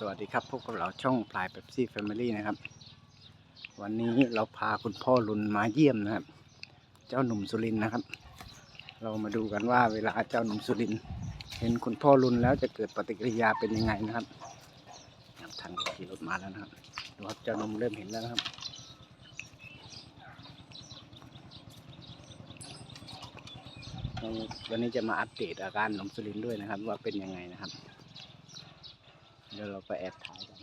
สวัสดีครับพวกบเราช่องพลายเ e ปซี่แฟมิลี่นะครับ วันนี้เราพาคุณพ่อรุนมาเยี่ยมนะครับ เจ้าหนุ่มสุรินนะครับ เรามาดูกันว่าเวลาเจ้าหนุ่มสุรินเห็นคุณพ่อรุนแล้วจะเกิดปฏิกิริยาเป็นยังไงนะครับทางขี่รถมาแล้วนะครับดูครับเจ้าหนุ่มเริ่มเห็นแล้วนะครับวันนี้จะมาอัปเดตอาการหนุ่มสุรินด้วยนะครับ ว่าเป็นยังไงนะครับ เดี๋ยวเราไปแอบถ่ายกัน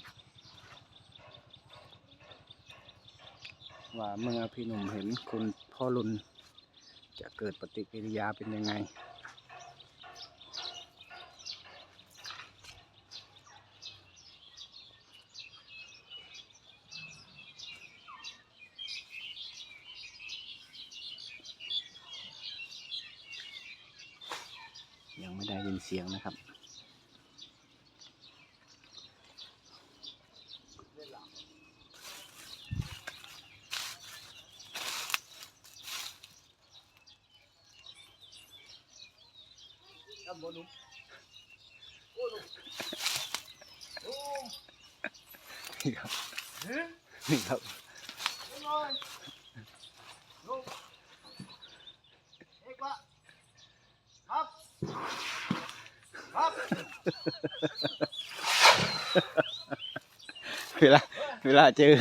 ว่าเมื่อพี่หนุ่มเห็นคุณพ่อรุนจะเกิดปฏิกิริยาเป็นยังไง ยังไม่ได้ยินเสียงนะครับ นี่ครับนี่ครับครับครับเวลาเวลาเจอ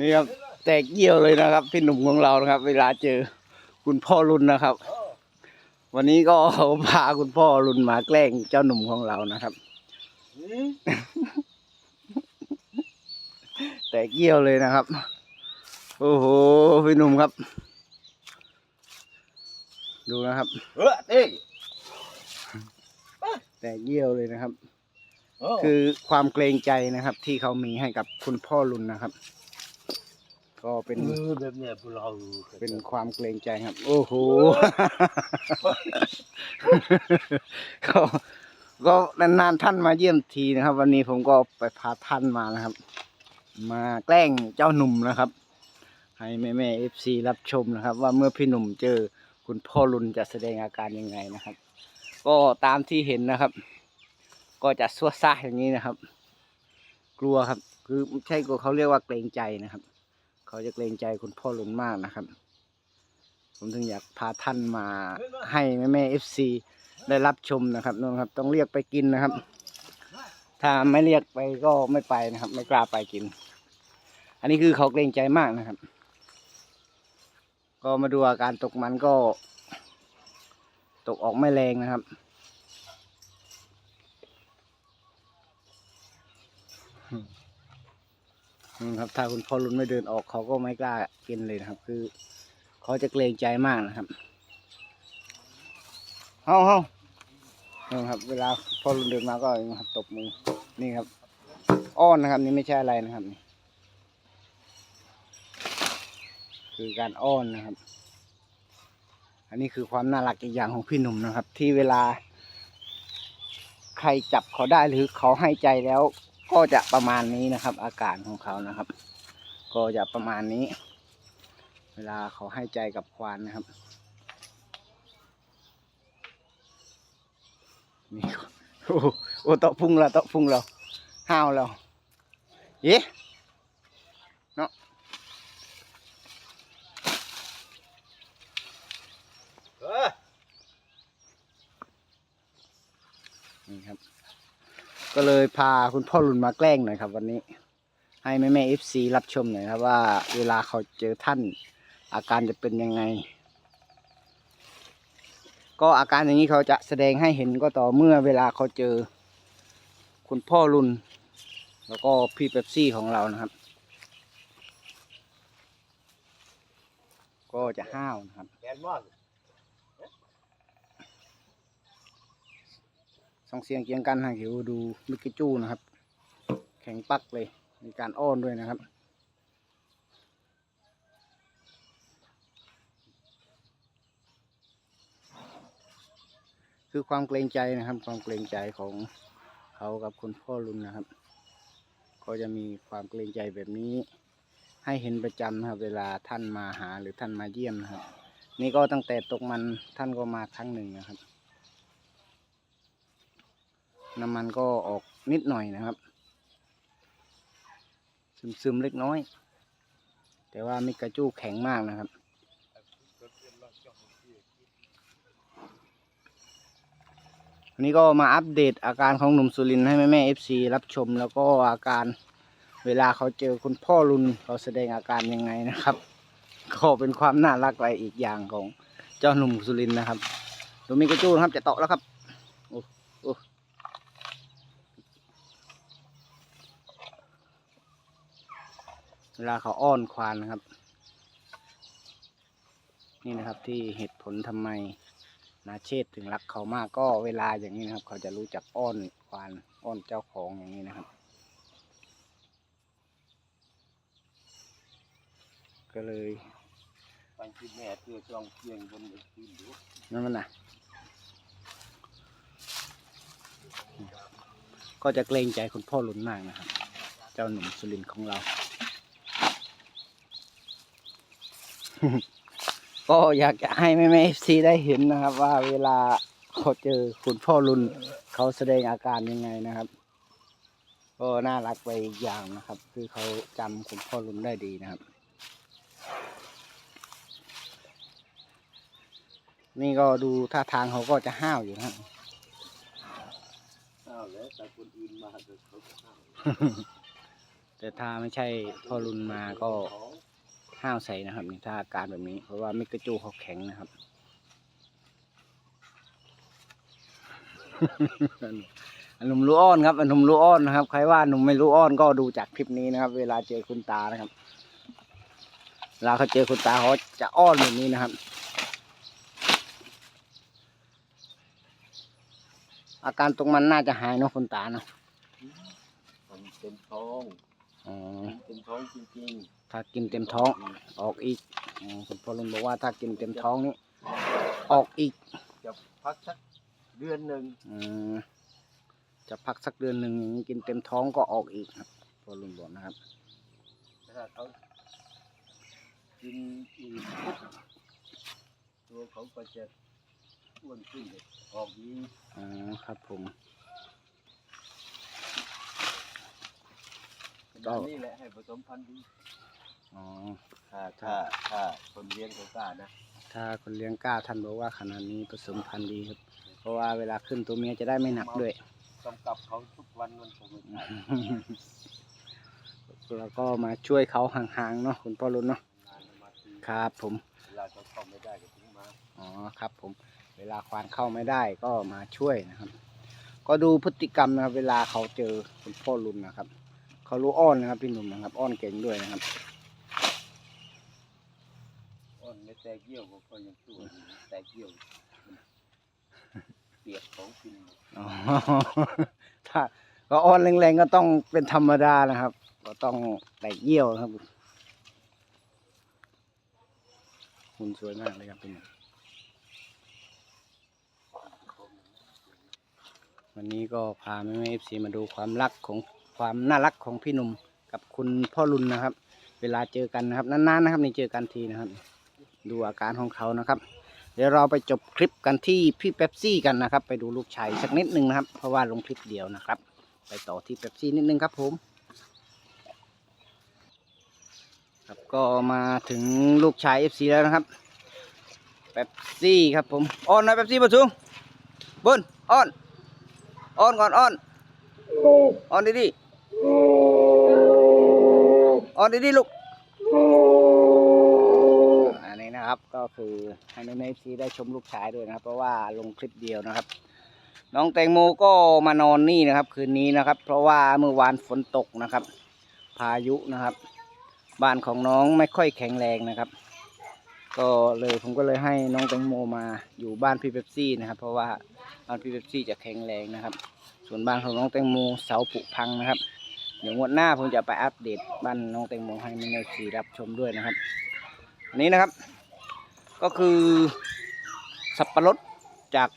นี่ครับแตกเยี่ยวเลยนะครับ พี่หนุ่มของเรานะครับ เวลาเจอคุณพ่อรุนนะครับ วันนี้ก็พาคุณพ่อรุนมาแกล้งเจ้าหนุ่มของเรานะครับ แตกเยี่ยวเลยนะครับ โอ้โหพี่หนุ่มครับ ดูนะครับ เออเอ้ยแตกเยี่ยวเลยนะครับ คืคืออความเกรงใจนะครับ ที่เขามีให้กับคุณพ่อรุนนะครับ ก็เป็นแบบเนี้ยพวกเราเป็นความเกรงใจครับ โอ้โห ก็ก็นานๆท่านมาเยี่ยมทีนะครับ วันนี้ผมก็ไปพาท่านมานะครับ มาแกล้งเจ้าหนุ่มนะครับ ให้แม่แม่เอฟซีรับชมนะครับ ว่าเมื่อพี่หนุ่มเจอคุณพ่อรุนจะแสดงอาการยังไงนะครับ ก็ตามที่เห็นนะครับ ก็จะซัวซ่าอย่างนี้นะครับ กลัวครับ คือไม่ใช่กลัวเขาเรียกว่าเกรงใจนะครับ เขาจะเกรงใจคุณพ่อรุนมากนะครับ ผมถึงอยากพาท่านมาให้แม่แม่เอฟซีได้รับชมนะครับนู่นครับ ต้องเรียกไปกินนะครับ ถ้าไม่เรียกไปก็ไม่ไปนะครับ ไม่กล้าไปกิน อันนี้คือเขาเกรงใจมากนะครับ ก็มาดูอาการตกมันก็ ตกออกไม่แรงนะครับ อืมครับ ถ้าคุณพ่อรุนไม่เดินออกเขาก็ไม่กล้ากินเลยนะครับ คือเขาจะเกรงใจมากนะครับเฮ้าเฮ้านี่ครับ เวลาพ่อรุนเดินมาก็นี้ครับตบมือนี่ครับ อ้อนนะครับ นี่ไม่ใช่อะไรนะครับนี่คือการอ้อนนะครับ อันนี้คือความน่ารักอีกอย่างของพี่หนุ่มนะครับ ที่เวลา ใครจับเขาได้หรือเขาให้ใจแล้ว ก็จะประมาณนี้นะครับ อาการของเขานะครับ ก็จะประมาณนี้ เวลาเขาให้ใจกับควานนะครับนี่โอ้โอ้ตาะพุงเราตาะพุงเราห้าวเราเย้เนาะเออนี่ครับ ก็เลยพาคุณพ่อรุนมาแกล้งหน่อยครับวันนี้ ให้แม่แม่เอฟซีรับชมหน่อยครับว่าเวลาเขาเจอท่าน อาการจะเป็นยังไง ก็อาการอย่างนี้เขาจะแสดงให้เห็นก็ต่อเมื่อเวลาเขาเจอ คุณพ่อรุนแล้วก็พี่เป๊ปซี่ของเรานะครับ ก็จะห้าวนะครับ แกนมาก ส่องเสียงเกียงกันหางหิวดูมิกกิจูนะครับ แข็งปักเลย มีการอ้อนด้วยนะครับ คือความเกรงใจนะครับ ความเกรงใจของเขากับคุณพ่อรุนนะครับก็จะมีความเกรงใจแบบนี้ให้เห็นประจำนะครับ เวลาท่านมาหาหรือท่านมาเยี่ยมนะครับ นี่ก็ตั้งแต่ตกมันท่านก็มาครั้งหนึ่งนะครับ น้ำมันก็ออกนิดหน่อยนะครับ ซึมๆเล็กน้อย แต่ว่ามิกาจูแข็งมากนะครับวันนี้ก็มาอัปเดตอาการของหนุ่มสุรินให้แม่แม่เอฟซีรับชมแล้วก็อาการเวลาเขาเจอคุณพ่อรุนเขาแสดงอาการยังไงนะครับก็เป็นความน่ารักอะไรอีกอย่างของเจ้าหนุ่มสุรินนะครับดูมิกาจูนะครับจะเตาะแล้วครับโอ้โอ้ เวลาเขาอ้อนควานนะครับ นี่นะครับที่เหตุผลทำไมนาเชษถึงรักเขามากก็เวลาอย่างนี้นะครับ เขาจะรู้จักอ้อนควานอ้อนเจ้าของอย่างนี้นะครับ ก็เลยไปที่แม่เพื่อจองเพียงบนที่ดูนั่นมันนะก็จะเกรงใจคุณพ่อหลุนมากนะครับ เจ้าหนุ่มสุรินทร์ของเรา ก็อยากจะให้แม่แม่เอฟซีได้เห็นนะครับ ว่าเวลาเขาเจอคุณพ่อรุนเขาแสดงอาการยังไงนะครับ ก็น่ารักไปอีกอย่างนะครับ คือเขาจำคุณพ่อรุนได้ดีนะครับ นี่ก็ดูท่าทางเขาก็จะห้าวอยู่นะครับอ้าวแล้วแต่คนอื่นมาเดี๋ยวเขาก็ห้ามแต่ถ้าไม่ใช่พ่อรุนมาก็ของ ห้าวใส่นะครับนี่ถ้าอาการแบบนี้ เพราะว่ามิกาจูเขาแข็งนะครับ อนุ่มรู้อ้อนครับอนุ่มรู้อ้อนนะครับ ใครว่าหนุ่มไม่รู้อ้อนก็ดูจากคลิปนี้นะครับ เวลาเจอคุณตานะครับเวลาเขาเจอคุณตาเขาจะอ้อนแบบนี้นะครับ อาการตรงมันน่าจะหายเนาะคุณตาเนาะมันเต็มท้อง อ๋อเต็มท้องจริงถ้ากินเต็มท้อง ออกอีกอ๋อคุณพ่อรุนบอกว่าถ้ากินเต็มท้องนี่ออกอีกๆจะพักสักเดือนหนึ่งอืมจะพักสักเดือนหนึ่งอย่างนี้กินเต็มท้องก็ออกอีกครับพ่อลุงบอกนะครับ ถ้าเขากินอีกปุ๊บตัวเขาก็จะอ้วนขึ้นเลยออกนี้ อ๋อครับผม ก็นี่แหละให้ผสมพันธุ์ดีอ๋อ ถ้าถ้าถ้าคนเลี้ยงเขากล้านะถ้าคนเลี้ยงกล้าท่านบอกว่าขนาดนี้ผสมพันธุ์ดีครับ เพราะว่าเวลาขึ้นตัวเมียจะได้ไม่หนักด้วยกำกับเขาทุกวันมันคงไม่ได้แล้วก็มาช่วยเขาห่างๆเนาะคุณพ่อรุนเนาะนานมาทีครับผมเวลาเขาเข้าไม่ได้ก็ถึงมาอ๋อครับผมเวลาควานเข้าไม่ได้ก็มาช่วยนะครับ ก็ดูพฤติกรรมนะครับ เวลาเขาเจอคุณพ่อรุนนะครับ เขารู้อ้อนนะครับ พี่หนุ่มนะครับ อ้อนเก่งด้วยนะครับอ้อนไม่แต่เกี่ยวก็ก็ยังตัวอยู่แต่เกี่ยวมันเปียกของกินหมดอ๋อถ้าก็อ้อนแรงๆก็ต้องเป็นธรรมดานะครับ ก็ต้องแตกเยี่ยวนะครับคุณสวยมากเลยครับพี่หนุ่มวันนี้ก็พาแม่เอฟซีมาดูความรักของ ความน่ารักของพี่หนุ่มกับคุณพ่อรุนนะครับ เวลาเจอกันนะครับนานๆนะครับนี่เจอกันทีนะครับ ดูอาการของเขานะครับ เดี๋ยวเราไปจบคลิปกันที่พี่เป๊ปซี่กันนะครับ ไปดูลูกชายสักนิดหนึ่งนะครับ เพราะว่าลงคลิปเดียวนะครับ ไปต่อที่เป๊ปซี่นิดนึงครับผมครับก็มาถึงลูกชาย FC แล้วนะครับเป๊ปซี่ครับผมอ้อนหน่อยเป๊ปซี่ประชุงบนอ้อนอ้อนก่อนอ้อนอ้อนดีๆ อ้อนดีๆลูกอันนี้นะครับก็คือให้ในเอฟซีได้ชมลูกชายด้วยนะครับ เพราะว่าลงคลิปเดียวนะครับ น้องแตงโมก็มานอนนี่นะครับ คืนนี้นะครับ เพราะว่าเมื่อวานฝนตกนะครับ พายุนะครับ บ้านของน้องไม่ค่อยแข็งแรงนะครับ ก็เลยผมก็เลยให้น้องแตงโมมาอยู่บ้านพี่เป๊ปซี่นะครับ เพราะว่าบ้านพี่เป๊ปซี่จะแข็งแรงนะครับ ส่วนบ้านของน้องแตงโมเสาผุพังนะครับ เดี๋ยวงวดหน้าผมจะไปอัปเดตบ้านน้องแตงโมให้ในเอฟซีรับชมด้วยนะครับ อันนี้นะครับ ก็คือสับปะรดจาก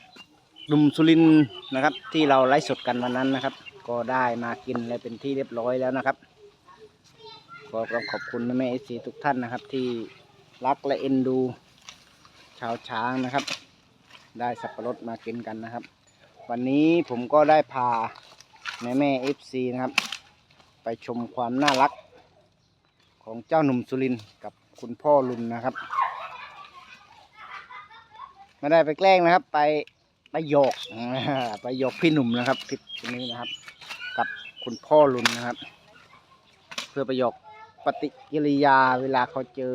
หนุ่มสุรินนะครับ ที่เราไลฟ์สดกันวันนั้นนะครับ ก็ได้มากินและเป็นที่เรียบร้อยแล้วนะครับก็ต้องขอบคุณแม่เอซีทุกท่านนะครับ ที่รักและเอ็นดู ชาวช้างนะครับ ได้สับปะรดมากินกันนะครับ วันนี้ผมก็ได้พาแม่แม่เอฟซีนะครับ ไปชมความน่ารักของเจ้าหนุ่มสุรินกับคุณพ่อลุนนะครับ ไม่ได้ไปแกล้งนะครับ ไปไปหยอกไปหยอกพี่หนุ่มนะครับคลิปนี้นะครับ กับคุณพ่อลุนนะครับ เพื่อไปหยอกปฏิกิริยาเวลาเขาเจอ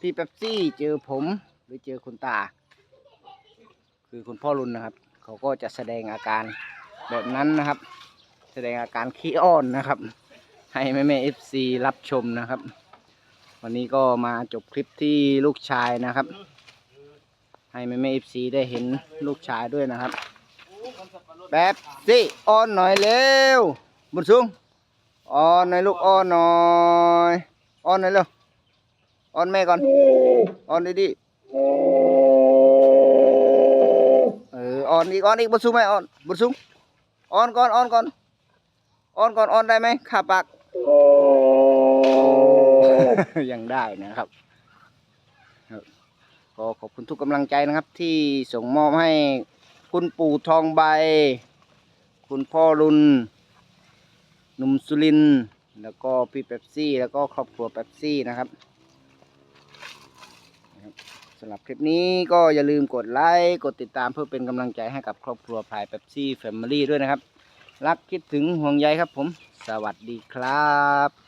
พี่เป๊ปซี่เจอผมหรือเจอคุณตา คือคุณพ่อรุนนะครับ เขาก็จะแสดงอาการแบบนั้นนะครับ แสดงอาการขี้อ้อนนะครับ ให้แม่แม่เอฟซีรับชมนะครับ วันนี้ก็มาจบคลิปที่ลูกชายนะครับ ให้แม่แม่เอฟซีได้เห็นลูกชายด้วยนะครับแป๊บซี่อ้อนหน่อยเร็วบุญสูงอ้อนหน่อยลูกอ้อนหน่อยอ้อนหน่อยเร็วอ้อนแม่ก่อนอ้อนดีๆเออออนอีกออนอีกบุญสูงไหมออนบุญสูงออนก่อนออนก่อนออนก่อนออนได้ไหมขาปาก ยังได้นะครับก็ขอบคุณทุกกำลังใจนะครับ ที่ส่งมอบให้คุณปู่ทองใบ คุณพ่อรุนหนุ่มสุรินแล้วก็พี่เป๊ปซี่แล้วก็ครอบครัวเป๊ปซี่นะครับสำหรับคลิปนี้ก็อย่าลืมกดไลค์ กดติดตามเพื่อเป็นกำลังใจให้กับครอบครัวพายเป๊ปซี่แฟมิลี่ด้วยนะครับ รักคิดถึงห่วงใยครับผม สวัสดีครับ